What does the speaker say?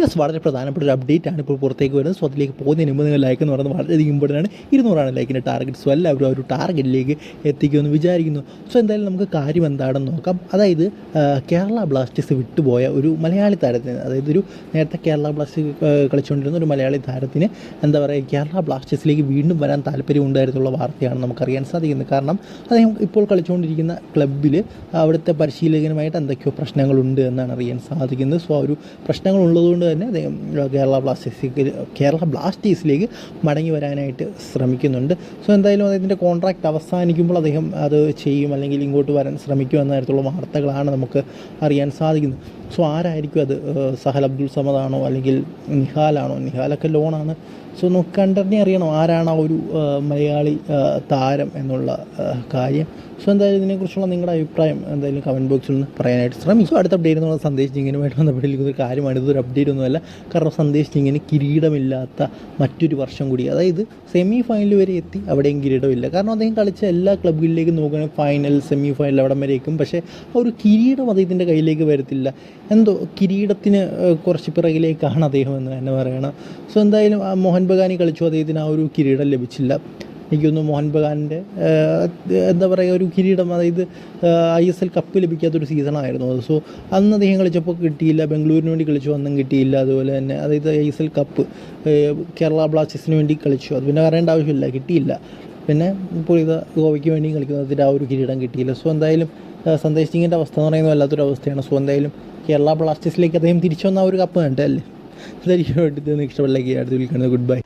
Yes വളരെ പ്രധാനപ്പെട്ട ഒരു അപ്ഡേറ്റ് ആണ് ഇപ്പോൾ പുറത്തേക്ക് വരുന്നത്. സോ അതിലേക്ക് പോകുന്നതിന് മുമ്പ് നിങ്ങൾ ലൈക്ക് എന്ന് പറയുന്നത് വളരെയധികം ഇമ്പോർട്ടന്റ് ആണ്. ഇരുന്നൂറാണ് ലൈക്കിന്റെ ടാർഗറ്റ് സോ എല്ലാവരും ആ ഒരു ടാർഗറ്റിലേക്ക് എത്തിക്കുമെന്ന് വിചാരിക്കുന്നു. സോ എന്തായാലും നമുക്ക് കാര്യം എന്താണെന്ന് നോക്കാം. അതായത് കേരള ബ്ലാസ്റ്റേഴ്സ് വിട്ടുപോയ ഒരു മലയാളി താരത്തിന് അതായത് ഒരു നേരത്തെ കേരള ബ്ലാസ്റ്റേഴ്സ് കളിച്ചുകൊണ്ടിരുന്ന ഒരു മലയാളി താരത്തിന് എന്താ പറയുക കേരള ബ്ലാസ്റ്റേഴ്സിലേക്ക് വീണ്ടും വരാൻ താല്പര്യം ഉണ്ടായിരുന്നുള്ള വാർത്തയാണ് നമുക്കറിയാൻ സാധിക്കുന്നത്. കാരണം അദ്ദേഹം ഇപ്പോൾ കളിച്ചുകൊണ്ടിരിക്കുന്ന ക്ലബ്ബിൽ അവിടുത്തെ പരിശീലകനുമായിട്ട് എന്തൊക്കെയോ പ്രശ്നങ്ങളുണ്ട് എന്നാണ് അറിയാൻ സാധിക്കുന്നത്. സോ ആ ഒരു പ്രശ്നങ്ങൾ ഉള്ളതുകൊണ്ട് തന്നെ അദ്ദേഹം കേരള ബ്ലാസ്റ്റേഴ്സിലേക്ക് കേരള ബ്ലാസ്റ്റേഴ്സിലേക്ക് മടങ്ങി വരാനായിട്ട് ശ്രമിക്കുന്നുണ്ട്. സോ എന്തായാലും അദ്ദേഹത്തിന്റെ കോൺട്രാക്റ്റ് അവസാനിക്കുമ്പോൾ അദ്ദേഹം അത് ചെയ്യും അല്ലെങ്കിൽ ഇങ്ങോട്ട് വരാൻ ശ്രമിക്കും എന്ന തരത്തിലുള്ള വാർത്തകളാണ് നമുക്ക് അറിയാൻ സാധിക്കുന്നത്. സോ ആരായിരിക്കും അത് സഹൽ അബ്ദുൾ സമദാണോ അല്ലെങ്കിൽ നിഹാലാണോ? നിഹാലൊക്കെ ലോണാണ്. സോ നമുക്ക് കണ്ടറിഞ്ഞ് അറിയണം ആരാണ് ആ ഒരു മലയാളി താരം എന്നുള്ള കാര്യം. സോ എന്തായാലും ഇതിനെക്കുറിച്ചുള്ള നിങ്ങളുടെ അഭിപ്രായം എന്തായാലും കമന്റ് ബോക്സിൽ നിന്ന് പറയാനായിട്ട് ശ്രമിക്കും. അടുത്ത അപ്ഡേറ്റ് എന്നുള്ള സന്ദേശം ഇങ്ങനെയുമായിട്ട് ബന്ധപ്പെട്ടിരിക്കുന്ന ഒരു കാര്യമാണ്. ഇതൊരു അപ്ഡേറ്റ് ഒന്നുമല്ല കാരണം സന്ദേശ് സിംഗിന് കിരീടമില്ലാത്ത മറ്റൊരു വർഷം കൂടി. അതായത് സെമി ഫൈനൽ വരെ എത്തി അവിടെയും കിരീടമില്ല. കാരണം അദ്ദേഹം കളിച്ച എല്ലാ ക്ലബ്ബുകളിലേക്കും നോക്കുകയാണെങ്കിൽ ഫൈനൽ സെമി ഫൈനൽ അവിടം വരെ എത്തും പക്ഷേ ആ ഒരു കിരീടം അദ്ദേഹത്തിന്റെ കയ്യിലേക്ക് വരത്തില്ല. എന്തോ കിരീടത്തിന് കുറച്ച് പിറകിലേക്കാണ് അദ്ദേഹം എന്ന് തന്നെ പറയണം. സോ എന്തായാലും മോഹൻ ബഗാനി കളിച്ചു അദ്ദേഹത്തിന് ആ ഒരു കിരീടം ലഭിച്ചില്ല. എനിക്കൊന്ന് മോഹൻ ബഗാനിന്റെ എന്താ പറയുക ഒരു കിരീടം അതായത് ഐ എസ് എൽ കപ്പ് ലഭിക്കാത്തൊരു സീസണായിരുന്നു അത്. സോ അന്ന് അദ്ദേഹം കളിച്ചപ്പോൾ കിട്ടിയില്ല ബംഗളൂരിന് വേണ്ടി കളിച്ചു അന്നും കിട്ടിയില്ല അതുപോലെ തന്നെ അതായത് I S L cup Kerala ബ്ലാസ്റ്റേഴ്സിന് വേണ്ടി കളിച്ചു. അത് പിന്നെ പറയേണ്ട ആവശ്യമില്ല കിട്ടിയില്ല. പിന്നെ ഇപ്പോൾ ഇത് ഗോവയ്ക്ക് വേണ്ടി കളിക്കുന്നതിന്റെ ആ ഒരു കിരീടം കിട്ടിയില്ല. സോ എന്തായാലും സന്ദേശ് സിംഗിന്റെ അവസ്ഥ എന്ന് പറയുന്നത് വല്ലാത്തൊരു അവസ്ഥയാണ്. സോ എന്തായാലും കേരള ബ്ലാസ്റ്റേഴ്സിലേക്ക് അദ്ദേഹം തിരിച്ചു വന്ന ആ ഒരു കപ്പ് കണ്ടല്ലേ അതായിരിക്കും വേണ്ടി ഇഷ്ടപ്പെട്ടില്ലെങ്കിൽ അടുത്ത് വിളിക്കുന്നത് ഗുഡ് ബൈ